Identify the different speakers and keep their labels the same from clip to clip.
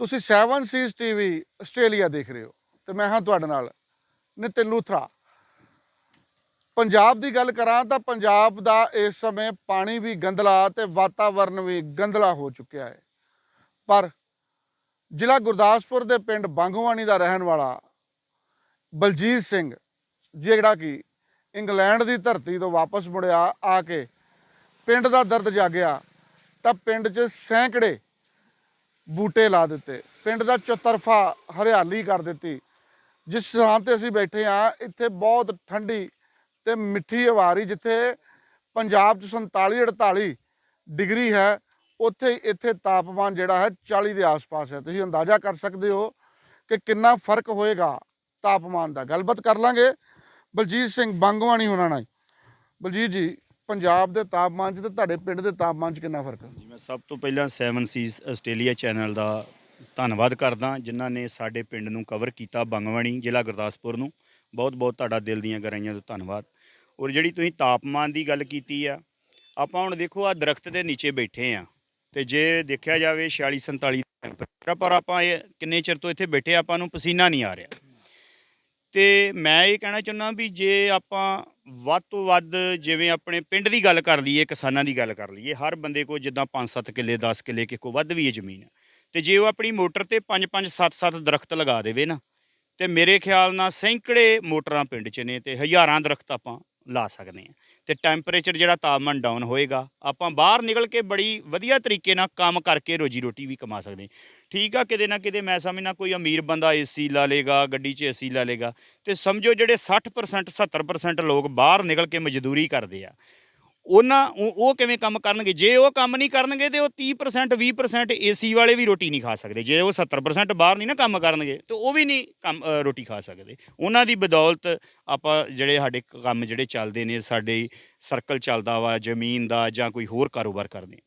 Speaker 1: ਤੁਸੀਂ 7 cease TV Australia ਦੇਖ ਰਹੇ ਹੋ, ਤੇ ਮੈਂ ਹਾਂ ਤੁਹਾਡੇ ਨਾਲ, ਨਿਤਿਨ ਲੂਥਰਾ। ਪੰਜਾਬ ਦੀ ਗੱਲ ਕਰਾਂ ਤਾਂ ਪੰਜਾਬ ਦਾ ਇਸ ਸਮੇਂ ਪਾਣੀ ਵੀ ਗੰਦਲਾ ਤੇ ਵਾਤਾਵਰਨ ਵੀ ਗੰਦਲਾ ਹੋ ਚੁੱਕਿਆ ਹੈ। ਪਰ ਜ਼ਿਲ੍ਹਾ ਗੁਰਦਾਸਪੁਰ ਦੇ ਪਿੰਡ ਬਾਂਗੋਵਾਨੀ ਦਾ ਰਹਿਣ ਵਾਲਾ ਬਲਜੀਤ ਸਿੰਘ, ਜਿਹੜਾ ਕਿ ਇੰਗਲੈਂਡ ਦੀ ਧਰਤੀ ਤੋਂ ਵਾਪਸ ਮੁੜਿਆ ਆ ਕੇ ਪਿੰਡ ਦਾ ਦਰਦ ਜਾਗਿਆ, ਤਾਂ ਪਿੰਡ 'ਚ ਸੈਂਕੜੇ ਬੂਟੇ ਲਾ ਦਿੱਤੇ। ਪਿੰਡ ਦਾ ਚੌਤਰਫਾ ਹਰਿਆਲੀ ਕਰ ਦਿੱਤੀ। ਜਿਸ ਥਾਂ ਤੇ ਅਸੀਂ ਬੈਠੇ ਆ ਇੱਥੇ ਬਹੁਤ ਠੰਡੀ ਤੇ ਮਿੱਠੀ ਹਵਾ ਰਹੀ, ਜਿੱਥੇ ਪੰਜਾਬ 'ਚ 47 48 ਡਿਗਰੀ ਹੈ, ਉੱਥੇ ਇੱਥੇ ਤਾਪਮਾਨ ਜਿਹੜਾ ਹੈ 40 ਦੇ ਆਸ-ਪਾਸ ਹੈ। ਤੁਸੀਂ ਅੰਦਾਜ਼ਾ ਕਰ ਸਕਦੇ ਹੋ ਕਿ ਕਿੰਨਾ ਫ਼ਰਕ ਹੋਏਗਾ ਤਾਪਮਾਨ ਦਾ। ਗੱਲਬਾਤ ਕਰ ਲਾਂਗੇ ਬਲਜੀਤ ਸਿੰਘ ਬੰਗਵਾਣੀ ਹੋਣਾ ਨਾਲ। ਬਲਜੀਤ ਜੀ ਪੰਜਾਬ ਦੇ ਤਾਪਮਾਨ 'ਚ ਤੇ ਤੁਹਾਡੇ ਪਿੰਡ ਦੇ ਤਾਪਮਾਨ 'ਚ ਕਿੰਨਾ ਫ਼ਰਕ ਹੈ
Speaker 2: ਜੀ, ਮੈਂ ਸਭ ਤੋਂ ਪਹਿਲਾਂ 7 ਸੀਜ਼ ਆਸਟ੍ਰੇਲੀਆ ਚੈਨਲ ਦਾ ਧੰਨਵਾਦ ਕਰਦਾ, ਜਿਨ੍ਹਾਂ ਨੇ ਸਾਡੇ ਪਿੰਡ ਨੂੰ ਕਵਰ ਕੀਤਾ ਬੰਗਵਾਣੀ ਜ਼ਿਲ੍ਹਾ ਗੁਰਦਾਸਪੁਰ ਨੂੰ। ਬਹੁਤ ਬਹੁਤ ਤੁਹਾਡਾ ਦਿਲ ਦੀਆਂ ਗਹਿਰਾਈਆਂ ਤੋਂ ਧੰਨਵਾਦ। ਔਰ ਜਿਹੜੀ ਤੁਸੀਂ ਤਾਪਮਾਨ ਦੀ ਗੱਲ ਕੀਤੀ ਆ, ਆਪਾਂ ਹੁਣ ਦੇਖੋ ਆ ਦਰਖਤ ਦੇ ਨੀਚੇ ਬੈਠੇ ਆ, ਤੇ ਜੇ ਦੇਖਿਆ ਜਾਵੇ 46 47 ਟੈਂਪਰੇਚਰ ਪਰ ਆਪਾਂ ਇਹ ਕਿੰਨੇ ਚਿਰ ਤੋਂ ਇੱਥੇ ਬੈਠੇ ਆਪਾਂ ਨੂੰ ਪਸੀਨਾ ਨਹੀਂ ਆ ਰਿਹਾ। ਤੇ ਮੈਂ ਇਹ ਕਹਿਣਾ ਚਾਹੁੰਦਾ ਵੀ ਜੇ ਆਪਾਂ ਵੱਧ ਤੋਂ ਵੱਧ ਜਿਵੇਂ ਆਪਣੇ ਪਿੰਡ ਦੀ ਗੱਲ ਕਰ ਲਈਏ, ਕਿਸਾਨਾਂ ਦੀ ਗੱਲ ਕਰ ਲਈਏ, ਹਰ ਬੰਦੇ ਕੋਲ ਜਿੱਦਾਂ 5-7 ਕਿੱਲੇ 10 ਕਿੱਲੇ ਕਿ ਕੋਲ ਵੱਧ ਵੀ ਹੈ ਜ਼ਮੀਨ। ਤੇ ਜੇ ਉਹ ਆਪਣੀ ਮੋਟਰ ਤੇ 5-5 7-7 ਦਰਖਤ ਲਗਾ ਦੇਵੇ ਨਾ, ਤੇ ਮੇਰੇ ਖਿਆਲ ਨਾਲ ਸੈਂਕੜੇ ਮੋਟਰਾਂ ਪਿੰਡ 'ਚ ਨੇ ਤੇ ਹਜ਼ਾਰਾਂ ਦਰਖਤ ਆਪਾਂ ਲਾ ਸਕਦੇ ਆ ਤੇ ਟੈਂਪਰੇਚਰ ਜਿਹੜਾ ਤਾਪਮਾਨ ਡਾਊਨ ਹੋਏਗਾ, ਆਪਾਂ ਬਾਹਰ ਨਿਕਲ ਕੇ ਬੜੀ ਵਧੀਆ ਤਰੀਕੇ ਨਾਲ ਕੰਮ ਕਰਕੇ ਰੋਜੀ ਰੋਟੀ ਵੀ ਕਮਾ ਸਕਦੇ ਠੀਕ ਆ, ਕਿਤੇ ਨਾ ਕਿਤੇ ਮੈਂ ਸਮਝਣਾ ਕੋਈ ਅਮੀਰ ਬੰਦਾ ਏਸੀ ਲਾ ਲੇਗਾ ਗੱਡੀ 'ਚ ਏਸੀ ਲਾ ਲੇਗਾ ਤੇ ਸਮਝੋ ਜਿਹੜੇ 60% 70% ਲੋਕ ਬਾਹਰ ਨਿਕਲ ਕੇ ਮਜ਼ਦੂਰੀ ਕਰਦੇ ਆ। ਉਹਨਾਂ ਉਹ ਉਹ ਕਿਵੇਂ ਕੰਮ ਕਰਨਗੇ? ਜੇ ਉਹ ਕੰਮ ਨਹੀਂ ਕਰਨਗੇ ਤੇ ਉਹ 30% 20% ਏਸੀ ਵਾਲੇ ਵੀ ਰੋਟੀ ਨਹੀਂ ਖਾ ਸਕਦੇ। ਜੇ ਉਹ 70% ਬਾਹਰ ਨਹੀਂ ਨਾ ਕੰਮ ਕਰਨਗੇ, ਤੇ ਉਹ ਵੀ ਨਹੀਂ ਕੰਮ ਰੋਟੀ ਖਾ ਸਕਦੇ। ਉਹਨਾਂ ਦੀ ਬਦੌਲਤ ਆਪਾਂ ਜਿਹੜੇ ਸਾਡੇ ਕੰਮ ਜਿਹੜੇ ਚੱਲਦੇ ਨੇ, ਸਾਡੇ ਸਰਕਲ ਚੱਲਦਾ ਵਾ, ਜ਼ਮੀਨ ਦਾ ਜਾਂ ਕੋਈ ਹੋਰ ਕਾਰੋਬਾਰ ਕਰਦੇ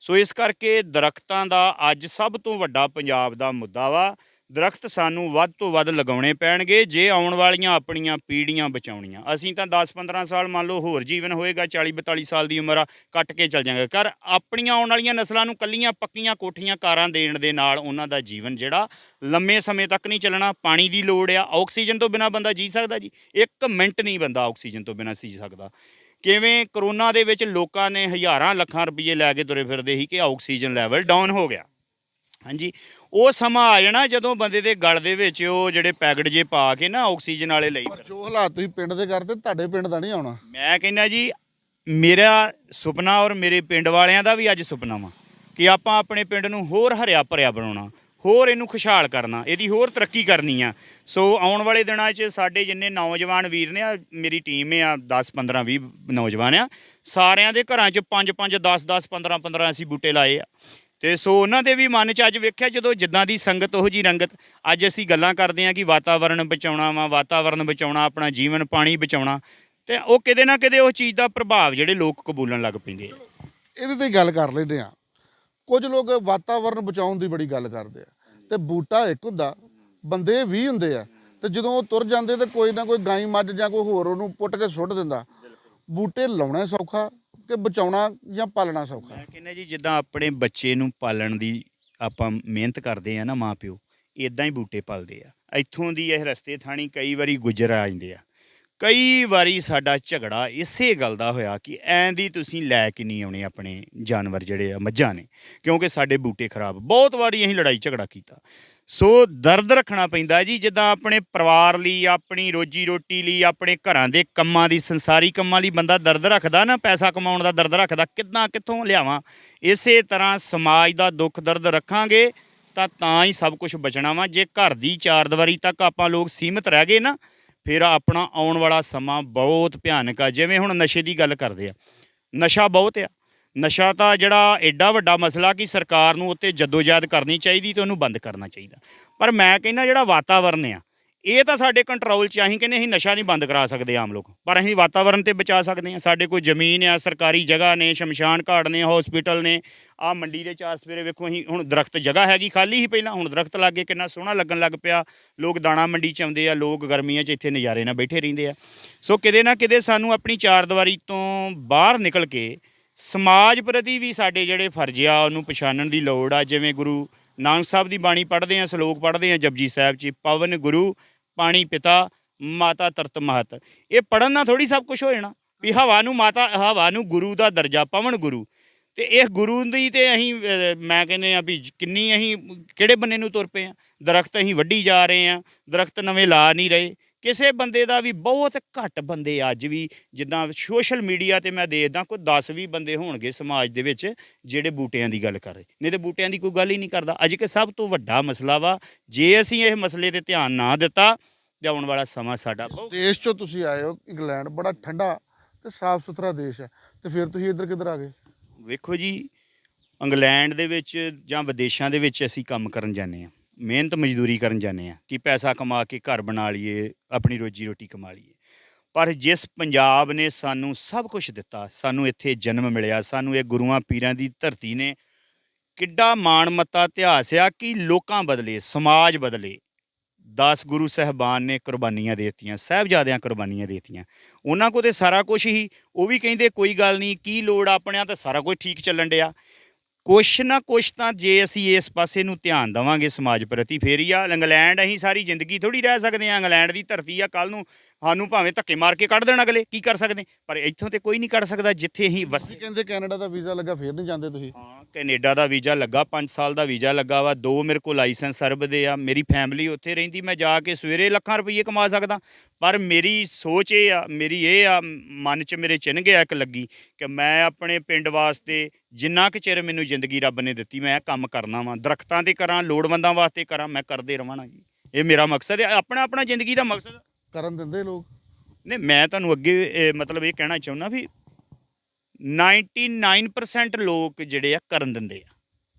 Speaker 2: ਸੋ ਇਸ ਕਰਕੇ ਦਰਖਤਾਂ ਦਾ ਅੱਜ ਸਭ ਤੋਂ ਵੱਡਾ ਪੰਜਾਬ ਦਾ ਮੁੱਦਾ ਵਾ। ਦਰਖਤ ਸਾਨੂੰ ਵੱਧ ਤੋਂ ਵੱਧ ਲਗਾਉਣੇ ਪੈਣਗੇ, ਜੇ ਆਉਣ ਵਾਲੀਆਂ ਆਪਣੀਆਂ ਪੀੜ੍ਹੀਆਂ ਬਚਾਉਣੀਆਂ। ਅਸੀਂ ਤਾਂ 10-15 ਸਾਲ ਮੰਨ ਲਓ ਹੋਰ ਜੀਵਨ ਹੋਏਗਾ 40-42 ਸਾਲ ਦੀ ਉਮਰ ਆ, ਕੱਟ ਕੇ ਚੱਲ ਜਾਂਗੇ। ਕਰ ਆਪਣੀਆਂ ਆਉਣ ਵਾਲੀਆਂ ਨਸਲਾਂ ਨੂੰ ਕੱਲੀਆਂ ਪੱਕੀਆਂ ਕੋਠੀਆਂ ਕਾਰਾਂ ਦੇਣ ਦੇ ਨਾਲ ਉਹਨਾਂ ਦਾ ਜੀਵਨ ਜਿਹੜਾ ਲੰਮੇ ਸਮੇਂ ਤੱਕ ਨਹੀਂ ਚੱਲਣਾ, ਪਾਣੀ ਦੀ ਲੋੜ ਆ, ਆਕਸੀਜਨ ਤੋਂ ਬਿਨਾ ਬੰਦਾ ਜੀ ਸਕਦਾ ਜੀ। ਇੱਕ ਮਿੰਟ ਨਹੀਂ ਬੰਦਾ ਆਕਸੀਜਨ ਤੋਂ ਬਿਨਾ ਜੀ ਸਕਦਾ। ਕਿਵੇਂ ਕਰੋਨਾ ਦੇ ਵਿੱਚ ਲੋਕਾਂ ਨੇ ਹਜ਼ਾਰਾਂ ਲੱਖਾਂ ਰੁਪਏ ਲੈ ਕੇ ਤੁਰੇ ਫਿਰਦੇ ਸੀ ਕਿ ਆਕਸੀਜਨ ਲੈਵਲ ਡਾਊਨ ਹੋ ਗਿਆ। ਹਾਂਜੀ। ਉਹ ਸਮਾਂ ਆ ਜਾਣਾ ਜਦੋਂ ਬੰਦੇ ਦੇ ਗਲ ਦੇ ਵਿੱਚ ਉਹ ਜਿਹੜੇ ਪੈਕਟ ਜੇ ਪਾ ਕੇ ਨਾ ਆਕਸੀਜਨ ਵਾਲੇ ਲਈ
Speaker 1: ਪਰ। ਜੋ ਹਾਲਾਤ ਤੁਸੀਂ ਪਿੰਡ ਦੇ ਕਰਦੇ ਤੁਹਾਡੇ ਪਿੰਡ ਦਾ ਨਹੀਂ ਆਉਣਾ।
Speaker 2: ਮੈਂ ਕਹਿੰਦਾ ਜੀ ਮੇਰਾ ਸੁਪਨਾ ਔਰ ਮੇਰੇ ਪਿੰਡ ਵਾਲਿਆਂ ਦਾ ਵੀ ਅੱਜ ਸੁਪਨਾ ਵਾ ਕਿ ਆਪਾਂ ਆਪਣੇ ਪਿੰਡ ਨੂੰ ਹੋਰ ਹਰਿਆ ਭਰਿਆ ਬਣਾਉਣਾ ਹੋਰ ਇਹਨੂੰ ਖੁਸ਼ਹਾਲ ਕਰਨਾ ਇਹਦੀ ਹੋਰ ਤਰੱਕੀ ਕਰਨੀ ਆ। ਸੋ ਆਉਣ ਵਾਲੇ ਦਿਨਾਂ 'ਚ ਸਾਡੇ ਜਿੰਨੇ ਨੌਜਵਾਨ ਵੀਰ ਨੇ ਆ ਮੇਰੀ ਟੀਮ ਆ 10 15 20 ਨੌਜਵਾਨ ਆ ਸਾਰਿਆਂ ਦੇ ਘਰਾਂ 'ਚ 5 5 10 10 15 15 ਅਸੀਂ ਬੂਟੇ ਲਾਏ ਆ। ਤੇ ਸੋ ਉਹਨਾਂ ਦੇ ਵੀ ਮਨ 'ਚ ਅੱਜ ਵੇਖਿਆ ਜਦੋਂ ਜਿੱਦਾਂ ਦੀ ਸੰਗਤ ਉਹ ਜੀ ਰੰਗਤ, ਅੱਜ ਅਸੀਂ ਗੱਲਾਂ ਕਰਦੇ ਹਾਂ ਕਿ ਵਾਤਾਵਰਣ ਬਚਾਉਣਾ ਵਾ ਵਾਤਾਵਰਣ ਬਚਾਉਣਾ, ਆਪਣਾ ਜੀਵਨ ਪਾਣੀ ਬਚਾਉਣਾ, ਤੇ ਉਹ ਕਿਤੇ ਨਾ ਕਿਤੇ ਉਹ ਚੀਜ਼ ਦਾ ਪ੍ਰਭਾਵ ਜਿਹੜੇ ਲੋਕ ਕਬੂਲਣ ਲੱਗ ਪੈਂਦੇ ਆ।
Speaker 1: ਇਹਦੇ ਤੇ ਗੱਲ ਕਰ ਲੈਂਦੇ ਆ ਕੁਝ ਲੋਕ ਵਾਤਾਵਰਣ ਬਚਾਉਣ ਦੀ ਬੜੀ ਗੱਲ ਕਰਦੇ ਆ। ਤੇ ਬੂਟਾ ਇੱਕ ਹੁੰਦਾ, ਬੰਦੇ 20 ਹੁੰਦੇ ਆ। ਤੇ ਜਦੋਂ ਉਹ ਤੁਰ ਜਾਂਦੇ ਤੇ ਕੋਈ ਨਾ ਕੋਈ ਗਾਈ ਮੱਝ ਜਾਂ ਕੋਈ ਹੋਰ ਉਹਨੂੰ ਪੁੱਟ ਕੇ ਸੁੱਟ ਦਿੰਦਾ। ਬੂਟੇ ਲਾਉਣਾ ਸੌਖਾ ਕਿ ਬਚਾਉਣਾ ਜਾਂ ਪਾਲਣਾ ਸੌਖਾ?
Speaker 2: ਮੈਂ ਕਹਿੰਦਾ ਜੀ, ਜਿੱਦਾਂ ਆਪਣੇ ਬੱਚੇ ਨੂੰ ਪਾਲਣ ਦੀ ਆਪਾਂ ਮਿਹਨਤ ਕਰਦੇ ਆ ਨਾ ਮਾਪਿਓ ਇਦਾਂ ਹੀ ਬੂਟੇ ਪਲਦੇ ਆ। ਇੱਥੋਂ ਦੀ ਇਹ ਰਸਤੇ ਥਾਣੀ ਕਈ ਵਾਰੀ ਗੁਜ਼ਰ ਆ ਜਾਂਦੇ ਆ। ਕਈ ਵਾਰੀ ਸਾਡਾ ਝਗੜਾ ਇਸੇ ਗੱਲ ਦਾ ਹੋਇਆ ਕਿ ਐਂ ਦੀ ਤੁਸੀਂ ਲੈ ਕੇ ਨਹੀਂ ਆਉਣੇ ਆਪਣੇ ਜਾਨਵਰ ਜਿਹੜੇ ਆ, ਮੱਝਾਂ ਨੇ, ਕਿਉਂਕਿ ਸਾਡੇ ਬੂਟੇ ਖਰਾਬ। ਬਹੁਤ ਵਾਰੀ ਅਸੀਂ ਲੜਾਈ ਝਗੜਾ ਕੀਤਾ। ਸੋ ਦਰਦ ਰੱਖਣਾ ਪੈਂਦਾ ਜੀ, ਜਿੱਦਾਂ ਆਪਣੇ ਪਰਿਵਾਰ ਲਈ, ਆਪਣੀ ਰੋਜੀ ਰੋਟੀ ਲਈ, ਆਪਣੇ ਘਰਾਂ ਦੇ ਕੰਮਾਂ ਦੀ, ਸੰਸਾਰੀ ਕੰਮਾਂ ਲਈ ਬੰਦਾ ਦਰਦ ਰੱਖਦਾ ਨਾ, ਪੈਸਾ ਕਮਾਉਣ ਦਾ ਦਰਦ ਰੱਖਦਾ, ਕਿੱਦਾਂ ਕਿੱਥੋਂ ਲਿਆਵਾਂ? ਇਸੇ ਤਰ੍ਹਾਂ ਸਮਾਜ ਦਾ ਦੁੱਖ ਦਰਦ ਰੱਖਾਂਗੇ, ਤਾਂ ਤਾਂ ਹੀ ਸਭ ਕੁਝ ਬਚਣਾ ਵਾ। ਜੇ ਘਰ ਦੀ ਚਾਰ ਦੀਵਾਰੀ ਤੱਕ ਆਪਾਂ ਲੋਕ ਸੀਮਤ ਰਹਿ ਗਏ ਨਾ, ਫਿਰ ਆਪਣਾ ਆਉਣ ਵਾਲਾ ਸਮਾਂ ਬਹੁਤ ਭਿਆਨਕ ਆ। ਜਿਵੇਂ ਹੁਣ ਨਸ਼ੇ ਦੀ ਗੱਲ ਕਰਦੇ ਆ। ਨਸ਼ਾ ਬਹੁਤ ਆ। ਨਸ਼ਾ ਤਾਂ ਜਿਹੜਾ ਐਡਾ ਵੱਡਾ ਮਸਲਾ ਕਿ ਸਰਕਾਰ ਨੂੰ ਉੱਤੇ ਜਦੋਜਹਿਦ ਕਰਨੀ ਚਾਹੀਦੀ ਤੇ ਉਹਨੂੰ ਬੰਦ ਕਰਨਾ ਚਾਹੀਦਾ। ਪਰ ਮੈਂ ਕਹਿੰਦਾ ਜਿਹੜਾ ਵਾਤਾਵਰਨ ਆ, ਇਹ ਤਾਂ ਸਾਡੇ ਕੰਟਰੋਲ 'ਚ ਆ। ਅਸੀਂ ਕਹਿੰਦੇ ਅਸੀਂ ਨਸ਼ਾ ਨਹੀਂ ਬੰਦ ਕਰਾ ਸਕਦੇ ਆਮ ਲੋਕ। ਪਰ ਅਸੀਂ ਵਾਤਾਵਰਨ ਤੇ ਬਚਾ ਸਕਦੇ ਹਾਂ ਸਾਡੇ ਕੋਲ ਜ਼ਮੀਨ ਆ, ਸਰਕਾਰੀ ਜਗ੍ਹਾ ਨੇ, ਸ਼ਮਸ਼ਾਨ ਘਾਟ ਨੇ ਹਸਪੀਟਲ ਨੇ, ਆ ਮੰਡੀ ਦੇ ਚਾਰ ਸਵੇਰੇ ਵੇਖੋ ਅਸੀਂ ਹੁਣ ਦਰਖਤ ਜਗ੍ਹਾ ਹੈਗੀ ਖਾਲੀ ਹੀ ਪਹਿਲਾਂ, ਹੁਣ ਦਰਖਤ ਲੱਗੇ ਕਿੰਨਾ ਸੋਹਣਾ ਲੱਗਣ ਲੱਗ ਪਿਆ। ਲੋਕ ਦਾਣਾ ਮੰਡੀ ਚ ਆਉਂਦੇ ਆ, ਲੋਕ ਗਰਮੀਆਂ 'ਚ ਇੱਥੇ ਨਜ਼ਾਰੇ ਨਾਲ ਬੈਠੇ ਰਹਿੰਦੇ ਆ। ਸੋ ਕਿਤੇ ਨਾ ਕਿਤੇ ਸਾਨੂੰ ਆਪਣੀ ਚਾਰ ਦੀਵਾਰੀ ਤੋਂ ਬਾਹਰ ਨਿਕਲ ਕੇ ਸਮਾਜ ਪ੍ਰਤੀ ਵੀ ਸਾਡੇ ਜਿਹੜੇ ਫਰਜ਼ ਆ, ਉਹਨੂੰ ਪਛਾਣਨ ਦੀ ਲੋੜ ਆ। ਜਿਵੇਂ ਗੁਰੂ ਨਾਨਕ ਸਾਹਿਬ ਦੀ ਬਾਣੀ ਪੜ੍ਹਦੇ ਆ, ਸ਼ਲੋਕ ਪੜ੍ਹਦੇ ਆ ਜਪਜੀ ਸਾਹਿਬ 'ਚ ਪਵਨ ਗੁਰੂ, ਪਾਣੀ ਪਿਤਾ, ਮਾਤਾ ਤਰਤ ਮਹਤ। ਇਹ ਪੜਨ ਨਾਲ ਥੋੜੀ ਸਭ ਕੁਝ ਹੋ ਜਾਣਾ। ਵੀ ਹਵਾ ਨੂੰ ਮਾਤਾ, ਹਵਾ ਨੂੰ ਗੁਰੂ ਦਾ ਦਰਜਾ, ਪਵਨ ਗੁਰੂ। ਤੇ ਇਹ ਗੁਰੂ ਦੀ ਤੇ ਅਸੀਂ ਮੈਂ ਕਹਿੰਦੇ ਆ ਵੀ ਕਿੰਨੀ ਅਸੀਂ, ਕਿਹੜੇ ਬੰਨੇ ਨੂੰ ਤੁਰ ਪਏ ਆ? ਦਰਖਤ ਅਸੀਂ ਵੱਢੀ ਜਾ ਰਹੇ ਆ। ਦਰਖਤ ਨਵੇਂ ਲਾ ਨਹੀਂ ਰਹੇ। ਕਿਸੇ ਬੰਦੇ ਦਾ ਵੀ ਬਹੁਤ ਘੱਟ ਬੰਦੇ ਅੱਜ ਵੀ ਜਿੱਦਾਂ ਸੋਸ਼ਲ ਮੀਡੀਆ ਤੇ ਮੈਂ ਦੇਖਦਾ ਕੋਈ 10 20 ਬੰਦੇ ਹੋਣਗੇ ਸਮਾਜ ਦੇ ਵਿੱਚ ਜਿਹੜੇ ਬੂਟਿਆਂ ਦੀ ਗੱਲ ਕਰ ਰਹੇ। ਨਹੀਂ ਤੇ ਬੂਟਿਆਂ ਦੀ ਕੋਈ ਗੱਲ ਹੀ ਨਹੀਂ ਕਰਦਾ। ਅੱਜ ਕਿ ਸਭ ਤੋਂ ਵੱਡਾ ਮਸਲਾ ਵਾ ਜੇ ਅਸੀਂ ਇਹ ਮਸਲੇ ਤੇ ਧਿਆਨ ਨਾ ਦਿੱਤਾ ਤੇ ਆਉਣ ਵਾਲਾ ਸਮਾਂ ਸਾਡਾ
Speaker 1: ਦੇਸ਼ ਚੋਂ ਤੁਸੀਂ ਆਏ ਹੋ ਇੰਗਲੈਂਡ ਬੜਾ ਠੰਡਾ ਤੇ ਸਾਫ਼ ਸੁਥਰਾ ਦੇਸ਼ ਹੈ ਤੇ ਫਿਰ ਤੁਸੀਂ ਇੱਧਰ ਕਿੱਧਰ ਆ ਗਏ?
Speaker 2: ਵੇਖੋ ਜੀ ਇੰਗਲੈਂਡ ਦੇ ਵਿੱਚ ਜਾਂ ਵਿਦੇਸ਼ਾਂ ਦੇ ਵਿੱਚ ਅਸੀਂ ਕੰਮ ਕਰਨ ਜਾਂਦੇ ਆ ਮਿਹਨਤ ਮਜ਼ਦੂਰੀ ਕਰਨ ਜਾਂਦੇ ਆ ਕਿ ਪੈਸਾ ਕਮਾ ਕੇ ਘਰ ਬਣਾ ਲਈਏ, ਆਪਣੀ ਰੋਜੀ ਰੋਟੀ ਕਮਾ ਲਈਏ। ਪਰ ਜਿਸ ਪੰਜਾਬ ਨੇ ਸਾਨੂੰ ਸਭ ਕੁਝ ਦਿੱਤਾ, ਸਾਨੂੰ ਇੱਥੇ ਜਨਮ ਮਿਲਿਆ, ਸਾਨੂੰ ਇਹ ਗੁਰੂਆਂ ਪੀਰਾਂ ਦੀ ਧਰਤੀ ਨੇ ਕਿੱਡਾ ਮਾਣਮੱਤਾ, ਇਤਿਹਾਸ ਆ ਕਿ ਲੋਕਾਂ ਬਦਲੇ, ਸਮਾਜ ਬਦਲੇ 10 ਗੁਰੂ ਸਹਿਬਾਨ ਨੇ ਕੁਰਬਾਨੀਆਂ ਦੇ ਦਿੱਤੀਆਂ, ਸਾਹਿਬਜ਼ਾਦਿਆਂ ਕੁਰਬਾਨੀਆਂ ਦੇਤੀਆਂ। ਉਹਨਾਂ ਕੋਲ ਤੇ ਸਾਰਾ ਕੁਝ ਹੀ, ਉਹ ਵੀ ਕਹਿੰਦੇ, ਕੋਈ ਗੱਲ ਨਹੀਂ, ਕੀ ਲੋੜ ਆਪਣਿਆਂ ਤਾਂ ਸਾਰਾ ਕੁਝ ਠੀਕ ਚੱਲਣ ਡਿਆ। ਕੁਛ ਨਾ ਕੁਛ ਤਾਂ ਜੇ ਅਸੀਂ ਇਸ ਪਾਸੇ ਨੂੰ ਧਿਆਨ ਦੇਵਾਂਗੇ ਸਮਾਜ ਪ੍ਰਤੀ, ਫੇਰ ਹੀ ਆ, ਇੰਗਲੈਂਡ ਅਸੀਂ ਸਾਰੀ ਜ਼ਿੰਦਗੀ ਥੋੜੀ ਰਹਿ ਸਕਦੇ ਆ ਇੰਗਲੈਂਡ ਦੀ ਧਰਤੀ ਆ ਕੱਲ ਨੂੰ ਸਾਨੂੰ ਭਾਵੇਂ ਧੱਕੇ ਮਾਰ ਕੇ ਕੱਢ ਦੇਣ ਅਗਲੇ ਕੀ ਕਰ ਸਕਦੇ? ਪਰ ਇੱਥੋਂ ਤੇ ਕੋਈ ਨਹੀਂ ਕੱਢ ਸਕਦਾ ਜਿੱਥੇ ਅਸੀਂ ਵਸੇ
Speaker 1: ਕਹਿੰਦੇ ਕੈਨੇਡਾ ਦਾ ਵੀਜ਼ਾ ਲੱਗਾ ਫਿਰ ਨਹੀਂ ਜਾਂਦੇ ਤੁਸੀਂ?
Speaker 2: ਹਾਂ ਕੈਨੇਡਾ ਦਾ ਵੀਜ਼ਾ ਲੱਗਾ 5 ਸਾਲ ਦਾ ਵੀਜ਼ਾ ਲੱਗਾ ਵਾ ਦੋ ਮੇਰੇ ਕੋਲ ਲਾਇਸੈਂਸ ਸਰਬ ਦੇ ਆ ਮੇਰੀ ਫੈਮਿਲੀ ਉੱਥੇ ਰਹਿੰਦੀ ਮੈਂ ਜਾ ਕੇ ਸਵੇਰੇ ਲੱਖਾਂ ਰੁਪਏ ਕਮਾ ਸਕਦਾ। ਪਰ ਮੇਰੀ ਸੋਚ ਇਹ ਆ ਮੇਰੀ ਇਹ ਆ ਮਨ 'ਚ ਮੇਰੇ ਚਿੰਨ ਗਿਆ ਇੱਕ ਲੱਗੀ ਕਿ ਮੈਂ ਆਪਣੇ ਪਿੰਡ ਵਾਸਤੇ ਜਿੰਨਾ ਕੁ ਚਿਰ ਮੈਨੂੰ ਜ਼ਿੰਦਗੀ ਰੱਬ ਨੇ ਦਿੱਤੀ ਮੈਂ ਇਹ ਕੰਮ ਕਰਨਾ ਵਾ। ਦਰਖਤਾਂ ਤੇ ਕਰਾਂ ਲੋੜਵੰਦਾਂ ਵਾਸਤੇ ਕਰਾਂ ਮੈਂ ਕਰਦੇ ਰਵਾਂ ਜੀ। ਇਹ ਮੇਰਾ ਮਕਸਦ ਹੈ ਆਪਣਾ ਆਪਣਾ ਜ਼ਿੰਦਗੀ ਦਾ ਮਕਸਦ
Speaker 1: ਕਰਨ ਦਿੰਦੇ ਲੋਕ?
Speaker 2: ਨਹੀਂ, ਮੈਂ ਤੁਹਾਨੂੰ ਅੱਗੇ, ਇਹ ਮਤਲਬ ਇਹ ਕਹਿਣਾ ਚਾਹੁੰਦਾ ਵੀ 99% ਲੋਕ ਜਿਹੜੇ ਆ ਕਰਨ ਦਿੰਦੇ ਆ।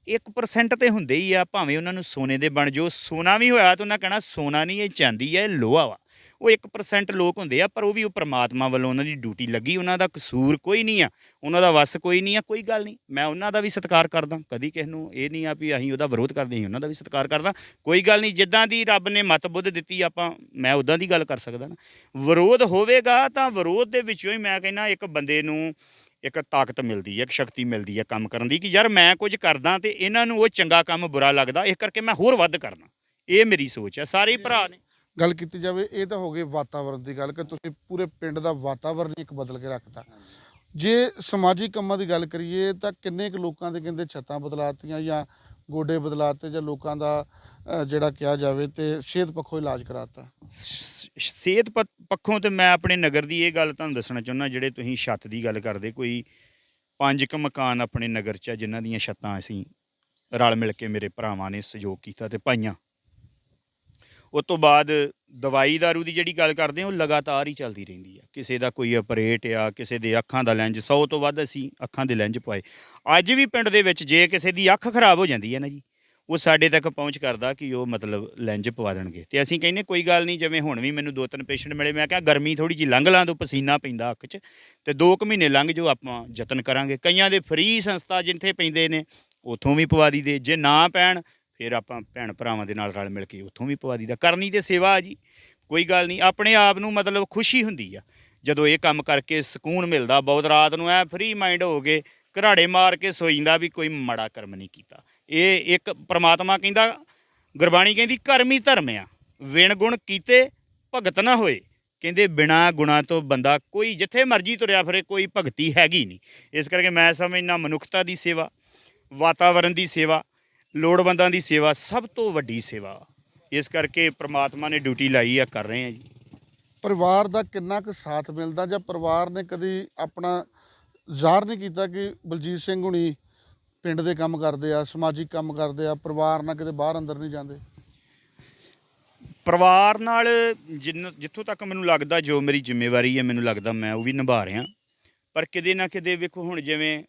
Speaker 2: 1% ਤੇ ਹੁੰਦੇ ਹੀ ਆ, ਭਾਵੇਂ ਉਹਨਾਂ ਨੂੰ ਸੋਨੇ ਦੇ ਬਣ ਜੋ ਸੋਨਾ ਵੀ ਹੋਇਆ ਤਾਂ ਉਹਨਾਂ ਕਹਿਣਾ ਸੋਨਾ ਨਹੀਂ, ਇਹ ਚਾਂਦੀ ਆ, ਇਹ ਲੋਹਾ ਵਾ। ਉਹ 1% ਲੋਕ ਹੁੰਦੇ ਆ ਪਰ ਉਹ ਵੀ ਉਹ ਪ੍ਰਮਾਤਮਾ ਵੱਲੋਂ ਉਹਨਾਂ ਦੀ ਡਿਊਟੀ ਲੱਗੀ ਉਹਨਾਂ ਦਾ ਕਸੂਰ ਕੋਈ ਨਹੀਂ ਆ ਉਹਨਾਂ ਦਾ ਵਸ ਕੋਈ ਨਹੀਂ ਆ ਕੋਈ ਗੱਲ ਨਹੀਂ। ਮੈਂ ਉਹਨਾਂ ਦਾ ਵੀ ਸਤਿਕਾਰ ਕਰਦਾ ਕਦੀ ਕਿਸ ਨੂੰ ਇਹ ਨਹੀਂ ਆ ਵੀ ਅਸੀਂ ਉਹਦਾ ਵਿਰੋਧ ਕਰਦੇ ਹਾਂ ਉਹਨਾਂ ਦਾ ਵੀ ਸਤਿਕਾਰ ਕਰਦਾ ਕੋਈ ਗੱਲ ਨਹੀਂ ਜਿੱਦਾਂ ਦੀ ਰੱਬ ਨੇ ਮਤ ਬੁੱਧ ਦਿੱਤੀ ਆਪਾਂ ਮੈਂ ਉਦਾਂ ਦੀ ਗੱਲ ਕਰ ਸਕਦਾ ਨਾ। ਵਿਰੋਧ ਹੋਵੇਗਾ ਤਾਂ ਵਿਰੋਧ ਦੇ ਵਿੱਚੋਂ ਹੀ ਮੈਂ ਕਹਿੰਦਾ ਇੱਕ ਬੰਦੇ ਨੂੰ ਇੱਕ ਤਾਕਤ ਮਿਲਦੀ ਹੈ ਇੱਕ ਸ਼ਕਤੀ ਮਿਲਦੀ ਹੈ ਕੰਮ ਕਰਨ ਦੀ ਕਿ ਯਾਰ ਮੈਂ ਕੁਝ ਕਰਦਾ ਤੇ ਇਹਨਾਂ ਨੂੰ ਉਹ ਚੰਗਾ ਕੰਮ ਬੁਰਾ ਲੱਗਦਾ ਇਸ ਕਰਕੇ ਮੈਂ ਹੋਰ ਵੱਧ ਕਰਨਾ। ਇਹ ਮੇਰੀ ਸੋਚ ਹੈ ਸਾਰੇ ਭਰਾ ਨੇ।
Speaker 1: ਗੱਲ ਕੀਤੀ ਜਾਵੇ, ਇਹ ਤਾਂ ਹੋ ਗਈ ਵਾਤਾਵਰਣ ਦੀ ਗੱਲ ਕਿ ਤੁਸੀਂ ਪੂਰੇ ਪਿੰਡ ਦਾ ਵਾਤਾਵਰਣ ਹੀ ਇੱਕ ਬਦਲ ਕੇ ਰੱਖਤਾ। ਜੇ ਸਮਾਜਿਕ ਕੰਮਾਂ ਦੀ ਗੱਲ ਕਰੀਏ ਤਾਂ ਕਿੰਨੇ ਕੁ ਲੋਕਾਂ ਦੇ ਕਹਿੰਦੇ ਛੱਤਾਂ ਬਦਲਾਤੀਆਂ ਜਾਂ ਗੋਡੇ ਬਦਲਾਤੇ ਜਾਂ ਲੋਕਾਂ ਦਾ ਜਿਹੜਾ ਕਿਹਾ ਜਾਵੇ ਤੇ ਸਿਹਤ ਪੱਖੋਂ ਇਲਾਜ ਕਰਾਤਾ?
Speaker 2: ਸ- ਸਿਹਤ ਪ- ਪੱਖੋਂ ਤੇ ਮੈਂ ਆਪਣੇ ਨਗਰ ਦੀ ਇਹ ਗੱਲ ਤੁਹਾਨੂੰ ਦੱਸਣਾ ਚਾਹੁੰਦਾ ਜਿਹੜੇ ਤੁਸੀਂ ਛੱਤ ਦੀ ਗੱਲ ਕਰਦੇ, ਕੋਈ ਪੰਜ ਕੁ ਮਕਾਨ ਆਪਣੇ ਨਗਰ 'ਚ ਆ, ਜਿਨ੍ਹਾਂ ਦੀਆਂ ਛੱਤਾਂ ਅਸੀਂ ਰਲ ਮਿਲ ਕੇ ਮੇਰੇ ਭਰਾਵਾਂ ਨੇ ਸਹਿਯੋਗ ਕੀਤਾ ਤੇ ਪਾਈਆਂ। ਉਸ ਤੋਂ ਬਾਅਦ ਦਵਾਈ ਦਾਰੂ ਦੀ ਜਿਹੜੀ ਗੱਲ ਕਰਦੇ ਹਾਂ, ਉਹ ਲਗਾਤਾਰ ਹੀ ਚੱਲਦੀ ਰਹਿੰਦੀ ਆ। ਕਿਸੇ ਦਾ ਕੋਈ ਆਪਰੇਟ ਆ, ਕਿਸੇ ਦੇ ਅੱਖਾਂ ਦਾ ਲੈਂਜ 100 ਤੋਂ ਵੱਧ ਅਸੀਂ ਅੱਖਾਂ ਦੇ ਲੈਂਜ ਪਵਾਏ। ਅੱਜ ਵੀ ਪਿੰਡ ਦੇ ਵਿੱਚ ਜੇ ਕਿਸੇ ਦੀ ਅੱਖ ਖਰਾਬ ਹੋ ਜਾਂਦੀ ਹੈ ਨਾ ਜੀ, ਉਹ ਸਾਡੇ ਤੱਕ ਪਹੁੰਚ ਕਰਦਾ ਕਿ ਉਹ ਮਤਲਬ ਲੈਂਜ ਪਵਾ ਦੇਣਗੇ। ਤੇ ਅਸੀਂ ਕਹਿੰਨੇ ਕੋਈ ਗੱਲ ਨਹੀਂ, ਜਿਵੇਂ ਹੁਣ ਵੀ ਮੈਨੂੰ ਦੋ ਤਿੰਨ ਪੇਸ਼ੈਂਟ ਮਿਲੇ, ਮੈਂ ਕਿਹਾ ਗਰਮੀ ਥੋੜੀ ਜੀ ਲੰਘ ਲਾਂ, ਤੋਂ ਪਸੀਨਾ ਪੈਂਦਾ ਅੱਖ 'ਚ। ਤੇ 2 ਕੁ ਮਹੀਨੇ ਲੰਘ ਜੋ ਆਪਾਂ ਯਤਨ ਕਰਾਂਗੇ। ਕਈਆਂ ਦੇ ਫ੍ਰੀ ਸੰਸਥਾ ਜਿੱਥੇ ਪੈਂਦੇ ਨੇ, ਉਥੋਂ ਵੀ ਪਵਾ ਦੀ ਦੇ ਜੇ ਨਾ ਪੈਣ ਫਿਰ ਆਪਾਂ ਭੈਣ ਭਰਾਵਾਂ ਦੇ ਨਾਲ ਰਲ ਮਿਲ ਕੇ ਉੱਥੋਂ ਵੀ ਪਵਾ ਦਈਦਾ। ਕਰਨੀ ਤੇ ਸੇਵਾ ਆ ਜੀ, ਕੋਈ ਗੱਲ ਨਹੀਂ, ਆਪਣੇ ਆਪ ਨੂੰ ਮਤਲਬ ਖੁਸ਼ੀ ਹੁੰਦੀ ਆ। ਜਦੋਂ ਇਹ ਕੰਮ ਕਰਕੇ ਸਕੂਨ ਮਿਲਦਾ, ਬਹੁਤ ਰਾਤ ਨੂੰ ਐ ਫ੍ਰੀ ਮਾਈਂਡ ਹੋ ਕੇ ਘਰਾੜੇ ਮਾਰ ਕੇ ਸੋਈਂਦਾ ਵੀ ਕੋਈ ਮਾੜਾ ਕਰਮ ਨਹੀਂ ਕੀਤਾ। ਇਹ ਇੱਕ ਪ੍ਰਮਾਤਮਾ ਕਹਿੰਦਾ, ਗੁਰਬਾਣੀ ਕਹਿੰਦੀ, ਕਰਮ ਹੀ ਧਰਮ ਆ। ਵਿਣ ਗੁਣ ਕੀਤੇ ਭਗਤ ਨਾ ਹੋਏ। ਕਹਿੰਦੇ, ਬਿਨਾ ਗੁਣਾ ਤੋਂ ਬੰਦਾ ਕੋਈ ਜਿੱਥੇ ਮਰਜ਼ੀ ਤੁਰਿਆ ਫਿਰੇ, ਕੋਈ ਭਗਤੀ ਹੈਗੀ ਨਹੀਂ। ਇਸ ਕਰਕੇ ਮੈਂ ਸਮਝਣਾ ਮਨੁੱਖਤਾ ਦੀ ਸੇਵਾ ਵਾਤਾਵਰਣ ਦੀ ਸੇਵਾ ਲੋੜਵੰਦਾਂ ਦੀ ਸੇਵਾ ਸਭ ਤੋਂ ਵੱਡੀ ਸੇਵਾ। ਇਸ ਕਰਕੇ ਪ੍ਰਮਾਤਮਾ ਨੇ ਡਿਊਟੀ ਲਾਈ ਆ ਕਰ ਰਹੇ ਆ ਜੀ।
Speaker 1: ਪਰਿਵਾਰ ਦਾ ਕਿੰਨਾ ਕੁ ਸਾਥ ਮਿਲਦਾ ਜਾਂ ਪਰਿਵਾਰ ਨੇ ਕਦੀ ਆਪਣਾ ਜ਼ਾਹਰ ਨਹੀਂ ਕੀਤਾ ਕਿ ਬਲਜੀਤ ਸਿੰਘ ਹੁਣੀ ਪਿੰਡ ਦੇ ਕੰਮ ਕਰਦੇ ਆ ਸਮਾਜਿਕ ਕੰਮ ਕਰਦੇ ਆ ਪਰਿਵਾਰ ਨਾਲ ਕਿਤੇ ਬਾਹਰ ਅੰਦਰ ਨਹੀਂ ਜਾਂਦੇ?
Speaker 2: ਪਰਿਵਾਰ ਨਾਲ ਜਿੱਥੋਂ ਤੱਕ ਮੈਨੂੰ ਲੱਗਦਾ ਜੋ ਮੇਰੀ ਜ਼ਿੰਮੇਵਾਰੀ ਹੈ ਮੈਨੂੰ ਲੱਗਦਾ ਮੈਂ ਉਹ ਵੀ ਨਿਭਾ ਰਿਹਾ। ਪਰ ਕਿਤੇ ਨਾ ਕਿਤੇ ਵੇਖੋ ਹੁਣ ਜਿਵੇਂ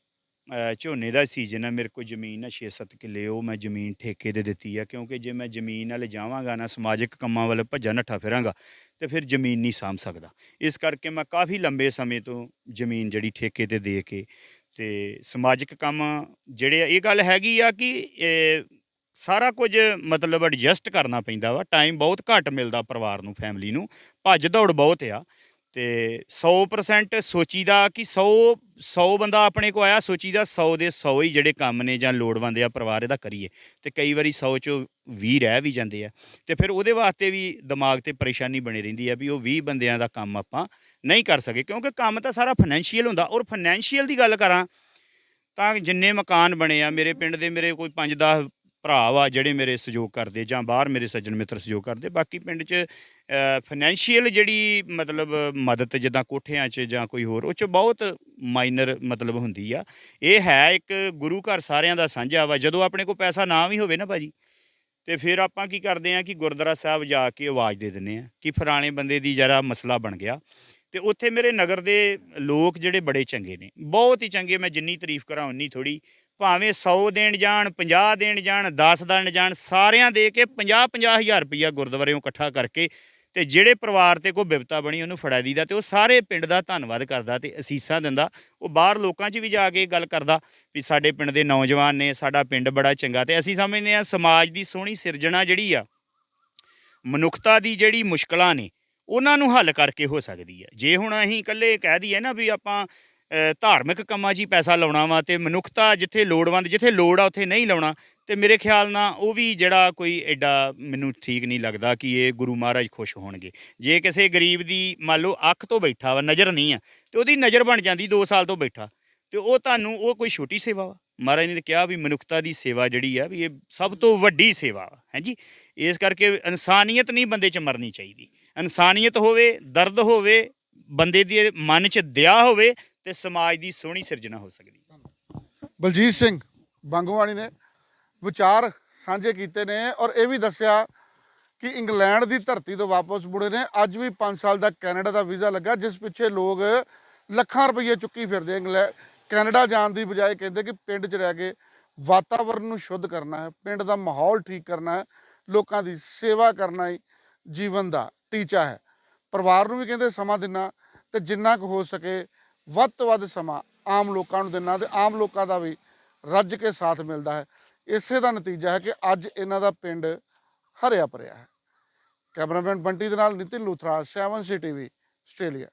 Speaker 2: ਝੋਨੇ ਦਾ ਸੀਜ਼ਨ ਆ ਮੇਰੇ ਕੋਲ ਜ਼ਮੀਨ ਆ 6-7 ਕਿੱਲੇ, ਉਹ ਮੈਂ ਜ਼ਮੀਨ ਠੇਕੇ ਤੇ ਦਿੱਤੀ ਆ, ਕਿਉਂਕਿ ਜੇ ਮੈਂ ਜ਼ਮੀਨ ਵਾਲੇ ਜਾਵਾਂਗਾ ਨਾ, ਸਮਾਜਿਕ ਕੰਮਾਂ ਵੱਲ ਭੱਜਾ ਨੱਠਾ ਫਿਰਾਂਗਾ, ਤੇ ਫਿਰ ਜ਼ਮੀਨ ਨਹੀਂ ਸਾਂਭ ਸਕਦਾ। ਇਸ ਕਰਕੇ ਮੈਂ ਕਾਫੀ ਲੰਬੇ ਸਮੇਂ ਤੋਂ ਜ਼ਮੀਨ ਜਿਹੜੀ ਠੇਕੇ ਤੇ ਦੇ ਕੇ ਤੇ ਸਮਾਜਿਕ ਕੰਮ ਜਿਹੜੇ ਇਹ ਗੱਲ ਹੈਗੀ ਆ ਕਿ ਸਾਰਾ ਕੁਝ ਮਤਲਬ ਐਡਜਸਟ ਕਰਨਾ ਪੈਂਦਾ ਵਾ ਟਾਈਮ ਬਹੁਤ ਘੱਟ ਮਿਲਦਾ ਪਰਿਵਾਰ ਨੂੰ ਫੈਮਿਲੀ ਨੂੰ, ਭੱਜ ਦੌੜ ਬਹੁਤ ਆ। ਤੇ 100% ਸੋਚੀਦਾ ਕਿ 100 100 ਬੰਦਾ ਆਪਣੇ ਕੋ ਆਇਆ, ਸੋਚੀਦਾ 100 ਦੇ 100 ਹੀ ਜਿਹੜੇ ਕੰਮ ਨੇ ਜਾਂ ਲੋੜਵੰਦ ਆ, ਪਰਿਵਾਰ ਇਹਦਾ ਕਰੀਏ। ਤੇ ਕਈ ਵਾਰੀ 100 ਚੋਂ 20 ਰਹਿ ਵੀ ਜਾਂਦੇ ਆ। ਤੇ ਫਿਰ ਉਹਦੇ ਵਾਸਤੇ ਵੀ ਦਿਮਾਗ ਤੇ ਪਰੇਸ਼ਾਨੀ ਬਣੀ ਰਹਿੰਦੀ ਆ ਵੀ ਉਹ 20 ਬੰਦਿਆਂ ਦਾ ਕੰਮ ਆਪਾਂ ਨਹੀਂ ਕਰ ਸਕੇ। ਕਿਉਂਕਿ ਕੰਮ ਤਾਂ ਸਾਰਾ ਫਾਈਨੈਂਸ਼ੀਅਲ ਹੁੰਦਾ। ਔਰ ਫਾਈਨੈਂਸ਼ੀਅਲ ਦੀ ਗੱਲ ਕਰਾਂ ਤਾਂ ਜਿੰਨੇ ਮਕਾਨ ਬਣੇ ਆ, ਮੇਰੇ ਪਿੰਡ ਦੇ ਮੇਰੇ ਕੋਈ 5-10 ਭਰਾ ਵਾ ਜਿਹੜੇ ਮੇਰੇ ਸਹਿਯੋਗ ਕਰਦੇ ਜਾਂ ਬਾਹਰ ਮੇਰੇ ਸੱਜਣ ਮਿੱਤਰ ਸਹਿਯੋਗ ਕਰਦੇ, ਬਾਕੀ ਪਿੰਡ 'ਚ ਫਾਈਨੈਂਸ਼ੀਅਲ ਜਿਹੜੀ ਮਤਲਬ ਮਦਦ ਜਿੱਦਾਂ ਕੋਠਿਆਂ 'ਚ ਜਾਂ ਕੋਈ ਹੋਰ, ਉਹ 'ਚ ਬਹੁਤ ਮਾਈਨਰ ਮਤਲਬ ਹੁੰਦੀ ਆ। ਇਹ ਹੈ ਇੱਕ ਗੁਰੂ ਘਰ ਸਾਰਿਆਂ ਦਾ ਸਾਂਝਾ ਵਾ, ਜਦੋਂ ਆਪਣੇ ਕੋਲ ਪੈਸਾ ਨਾ ਵੀ ਹੋਵੇ ਨਾ ਭਾਜੀ, ਤੇ ਫਿਰ ਆਪਾਂ ਕੀ ਕਰਦੇ ਆ ਕਿ ਗੁਰਦੁਆਰਾ ਸਾਹਿਬ ਜਾ ਕੇ ਆਵਾਜ਼ ਦੇ ਦਿੰਨੇ ਆ ਕਿ ਫਲਾਣੇ ਬੰਦੇ ਦੀ ਜਰਾ ਮਸਲਾ ਬਣ ਗਿਆ। ਤੇ ਉੱਥੇ ਮੇਰੇ ਨਗਰ ਦੇ ਲੋਕ ਜਿਹੜੇ ਬੜੇ ਚੰਗੇ ਨੇ, ਬਹੁਤ ਹੀ ਚੰਗੇ, ਮੈਂ ਜਿੰਨੀ ਤਾਰੀਫ ਕਰਾਂ ਉਨੀ ਥੋੜੀ ਭਾਵੇਂ 100 ਦੇਣ ਜਾਣ 50 ਦੇਣ ਜਾਣ 10 ਦੇਣ ਜਾਣ, ਸਾਰਿਆਂ ਦੇ ਕੇ 50 50 ਹਜ਼ਾਰ ਰੁਪਈਆ ਗੁਰਦੁਆਰਿਓਂ ਇਕੱਠਾ ਕਰਕੇ ਤੇ ਜਿਹੜੇ ਪਰਿਵਾਰ ਤੇ ਕੋਈ ਬਿਪਤਾ ਬਣੀ ਉਹਨੂੰ ਫੜਾ ਦੀਦਾ ਤੇ ਉਹ ਸਾਰੇ ਪਿੰਡ ਦਾ ਧੰਨਵਾਦ ਕਰਦਾ ਤੇ ਅਸੀਸਾਂ ਦਿੰਦਾ। ਉਹ ਬਾਹਰ ਲੋਕਾਂ 'ਚ ਵੀ ਜਾ ਕੇ ਗੱਲ ਕਰਦਾ ਵੀ ਸਾਡੇ ਪਿੰਡ ਦੇ ਨੌਜਵਾਨ ਨੇ, ਸਾਡਾ ਪਿੰਡ ਬੜਾ ਚੰਗਾ ਤੇ ਅਸੀਂ ਸਮਝਦੇ ਆ ਸਮਾਜ ਦੀ ਸੋਹਣੀ ਸਿਰਜਣਾ ਜਿਹੜੀ ਆ, ਮਨੁੱਖਤਾ ਦੀ ਜਿਹੜੀ ਮੁਸ਼ਕਲਾਂ ਨੇ, ਉਹਨਾਂ ਨੂੰ ਹੱਲ ਕਰਕੇ ਹੋ ਸਕਦੀ ਹੈ ਜੇ ਹੁਣ ਅਸੀਂ ਇਕੱਲੇ ਕਹਿ ਦਈਏ ਨਾ ਵੀ ਆਪਾਂ ਧਾਰਮਿਕ ਕੰਮਾਂ 'ਚ ਹੀ ਪੈਸਾ ਲਾਉਣਾ ਵਾ ਤੇ ਮਨੁੱਖਤਾ ਜਿੱਥੇ ਲੋੜਵੰਦ, ਜਿੱਥੇ ਲੋੜ ਆ ਉੱਥੇ ਨਹੀਂ ਲਾਉਣਾ ਤੇ ਮੇਰੇ ਖਿਆਲ ਨਾਲ ਉਹ ਵੀ ਜਿਹੜਾ ਕੋਈ ਐਡਾ ਮੈਨੂੰ ਠੀਕ ਨਹੀਂ ਲੱਗਦਾ ਕਿ ਇਹ ਗੁਰੂ ਮਹਾਰਾਜ ਖੁਸ਼ ਹੋਣਗੇ। ਜੇ ਕਿਸੇ ਗਰੀਬ ਦੀ ਮੰਨ ਲਓ ਅੱਖ ਤੋਂ ਬੈਠਾ ਵਾ, ਨਜ਼ਰ ਨਹੀਂ ਆ, ਤੇ ਉਹਦੀ ਨਜ਼ਰ ਬਣ ਜਾਂਦੀ 2 ਸਾਲ ਤੋਂ ਬੈਠਾ, ਤੇ ਉਹ ਤੁਹਾਨੂੰ ਉਹ ਕੋਈ ਛੋਟੀ ਸੇਵਾ ਵਾ। ਮਹਾਰਾਜ ਨੇ ਤਾਂ ਕਿਹਾ ਵੀ ਮਨੁੱਖਤਾ ਦੀ ਸੇਵਾ ਜਿਹੜੀ ਆ ਵੀ ਇਹ ਸਭ ਤੋਂ ਵੱਡੀ ਸੇਵਾ ਵਾ ਹਾਂਜੀ ਇਸ ਕਰਕੇ ਇਨਸਾਨੀਅਤ ਨਹੀਂ ਬੰਦੇ 'ਚ ਮਰਨੀ ਚਾਹੀਦੀ। ਇਨਸਾਨੀਅਤ ਹੋਵੇ, ਦਰਦ ਹੋਵੇ, ਬੰਦੇ ਦੇ ਮਨ 'ਚ ਦਇਆ ਹੋਵੇ ਤੇ ਸਮਾਜ ਦੀ ਸੋਹਣੀ ਸਿਰਜਣਾ ਹੋ ਸਕਦੀ।
Speaker 1: ਬਲਜੀਤ ਸਿੰਘ, ਬੰਗਵਾਣੀ ਨੇ ਵਿਚਾਰ ਸਾਂਝੇ ਕੀਤੇ ਨੇ ਔਰ ਇਹ ਵੀ ਦੱਸਿਆ ਕਿ ਇੰਗਲੈਂਡ ਦੀ ਧਰਤੀ ਤੋਂ ਵਾਪਸ ਮੁੜੇ ਨੇ। ਅੱਜ ਵੀ 5 ਸਾਲ ਦਾ ਕੈਨੇਡਾ ਦਾ ਵੀਜ਼ਾ ਲੱਗਾ, ਜਿਸ ਪਿੱਛੇ ਲੋਕ ਲੱਖਾਂ ਰੁਪਏ ਚੁੱਕੀ ਫਿਰਦੇ ਇੰਗਲੈਂਡ ਕੈਨੇਡਾ ਜਾਣ ਦੀ ਬਜਾਏ ਕਹਿੰਦੇ ਕਿ ਪਿੰਡ 'ਚ ਰਹਿ ਕੇ ਵਾਤਾਵਰਣ ਨੂੰ ਸ਼ੁੱਧ ਕਰਨਾ ਹੈ, ਪਿੰਡ ਦਾ ਮਾਹੌਲ ਠੀਕ ਕਰਨਾ ਹੈ, ਲੋਕਾਂ ਦੀ ਸੇਵਾ ਕਰਨਾ ਹੀ ਜੀਵਨ ਦਾ ਟੀਚਾ ਹੈ। ਪਰਿਵਾਰ ਨੂੰ ਵੀ ਕਹਿੰਦੇ ਸਮਾਂ ਦੇਣਾ ਤੇ ਜਿੰਨਾ ਕੁ ਹੋ ਸਕੇ ਵੱਧ ਤੋਂ ਵੱਧ ਸਮਾਂ ਆਮ ਲੋਕਾਂ ਨੂੰ ਦੇਣਾ ਤੇ ਆਮ ਲੋਕਾਂ ਦਾ ਵੀ ਰੱਜ ਕੇ ਸਾਥ ਮਿਲਦਾ ਹੈ। ਇਸੇ ਦਾ ਨਤੀਜਾ ਹੈ ਕਿ ਅੱਜ ਇਹਨਾਂ ਦਾ ਪਿੰਡ ਹਰਿਆ ਭਰਿਆ ਹੈ। ਕੈਮਰਾਮੈਨ ਬੰਟੀ ਦੇ ਨਾਲ ਨਿਤਿਨ ਲੂਥਰਾ 7 ਸੀ ਟੀਵੀ ਆਸਟ੍ਰੇਲੀਆ।